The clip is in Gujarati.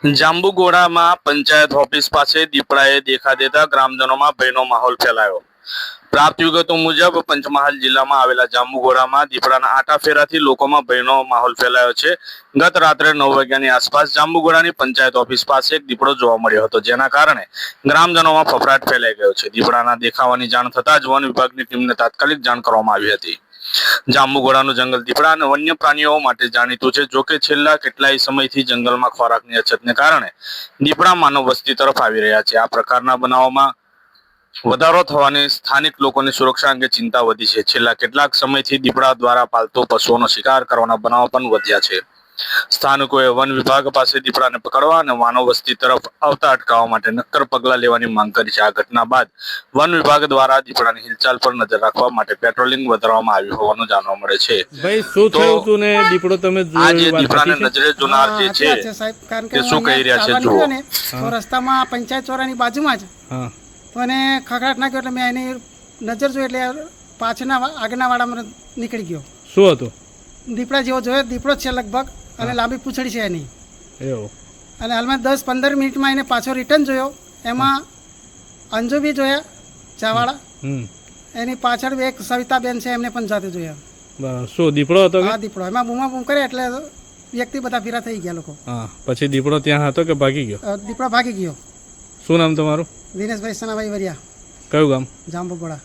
જાંબુગોડામાં પંચાયત ઓફિસ પાસે દીપડાએ દેખા દેતા ગ્રામજનોમાં ભયનો માહોલ ફેલાયો. પ્રાપ્ત વિગતો મુજબ પંચમહાલ જિલ્લામાં આવેલા જાંબુગોડામાં દીપડાના આટા ફેરાથી લોકોમાં ભયનો માહોલ ફેલાયો છે. ગત રાત્રે નવ વાગ્યાની આસપાસ જાંબુગોડાની પંચાયત ઓફિસ પાસે એક દીપડો જોવા મળ્યો હતો, જેના કારણે ગ્રામજનોમાં ફફડાટ ફેલાઈ ગયો છે. દીપડાના દેખાવાની જાણ થતાં જ વન વિભાગની ટીમને તાત્કાલિક જાણ કરવામાં આવી હતી. જાંબુઘોડાનું જંગલ દીપડા અને વન્ય પ્રાણીઓ માટે જાણીતું છે, જોકે છેલ્લા કેટલાય સમયથી જંગલમાં ખોરાકની અછતને કારણે દીપડા માનવ વસ્તી તરફ આવી રહ્યા છે. આ પ્રકારના બનાવોમાં વધારો થવાની સ્થાનિક લોકોની સુરક્ષા અંગે ચિંતા વધી છે. છેલ્લા કેટલાક સમયથી દીપડા દ્વારા પાલતુ પશુઓનો શિકાર કરવાના બનાવો પણ વધ્યા છે. સ્થાનિકોએ વન વિભાગ પાસે દીપડાને પકડવા અને માનવ વસ્તી તરફ આવતા અટકાવવા માટે નક્કર પગલાં લેવાની માંગ કરી છે. આ ઘટના બાદ વન વિભાગ દ્વારા દીપડાની હિલચાલ પર નજર રાખવા માટે પેટ્રોલિંગ વધારવામાં આવ્યું હોવાનું જાણવા મળે છે. ભાઈ શું થયું હતું ને? દીપડો તમે આ જે દીપડાને નજરે જોનાર જે છે તે શું કહી રહ્યા છે જુઓ. તો રસ્તામાં પંચાયત ચોરાની બાજુમાં જ. હા. તો એને ખખડાટ નાખ્યો એટલે મેં એની નજર જોઈ એટલે પાછળના આગળના વાડામાં નીકળી ગયો. શું હતું? દીપડા જેવો જોયો. દીપડો છે લગભગ. અને લાંબી પૂંછડી છે એની. એવું. અને હાલમાં દસ પંદર મિનિટમાં એને પાછો રિટર્ન જોયો. એમાં અંજુ બી જોયા ચાવાળા હમ. એની પાછળ બી એક સવિતાબેન છે એમને પણ જાતે જોયા. શું દીપડો હતો હા દીપડો. એમાં બૂમા બૂમ કરે એટલે વ્યક્તિ બધા ફીરા થઈ ગયા લોકો. હા. પછી દીપડો ત્યાં હતો કે ભાગી ગયો? દીપડો ભાગી ગયો. શું નામ તમારું? દિનેશભાઈ સનાભાઈ વરિયા. કયું ગામ? જાંબુગોડા